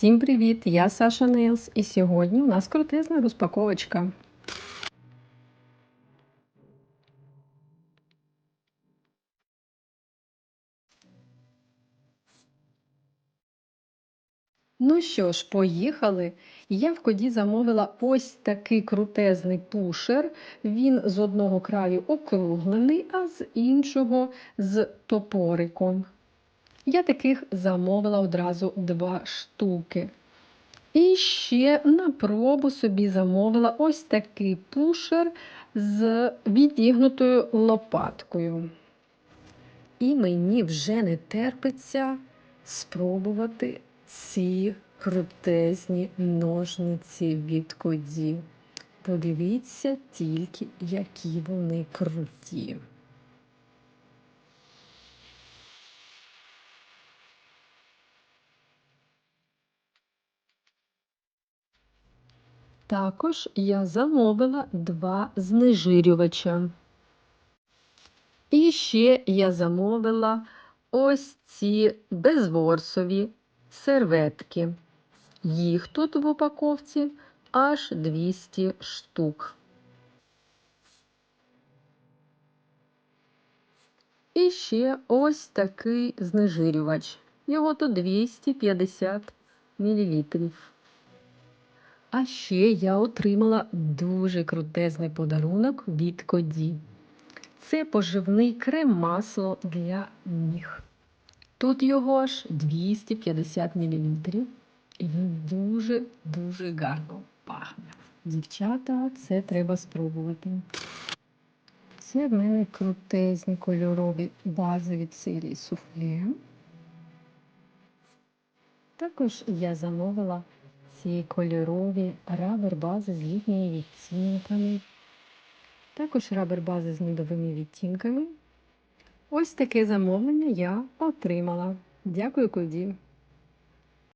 Всім привіт! Я Саша Нейлс, і сьогодні у нас крутезна розпаковочка. Ну що ж, поїхали. Я в коді замовила ось такий крутезний пушер. Він з одного краю округлений, а з іншого з топориком. Я таких замовила одразу два штуки. І ще на пробу собі замовила ось такий пушер з відігнутою лопаткою. І мені вже не терпиться спробувати ці крутезні ножниці від коді. Подивіться тільки, які вони круті. Також я замовила два знежирювача. І ще я замовила ось ці безворсові серветки. Їх тут в упаковці аж 200 штук. І ще ось такий знежирювач. Його тут 250 мл. А ще я отримала дуже крутезний подарунок від Коді. Це поживний крем-масло для ніг. Тут його аж 250 мл. І він дуже-дуже гарно пахне. Дівчата, це треба спробувати. Це в мене крутезні кольорові бази від серії суфле. Також я замовила ці кольорові рабер-бази з літніми відтінками. Також рабер-бази з нудовими відтінками. Ось таке замовлення я отримала. Дякую, Коді.